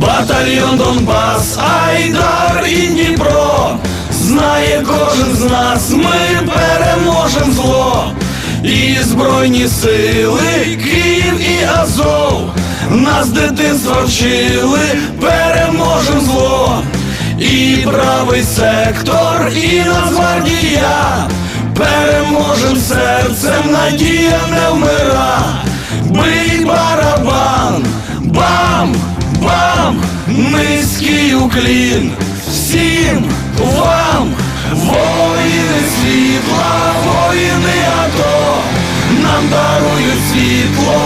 батальйон Донбас, Айдар і Дніпро. Знає кожен з нас, ми переможем зло. І збройні сили, Київ і Азов. Нас дитинства вчили, переможем зло. І правий сектор, і Нацгвардія Переможем серцем, надія не вмира низький уклін. Всім вам, воїни світла, воїни АТО. Нам дарують світло,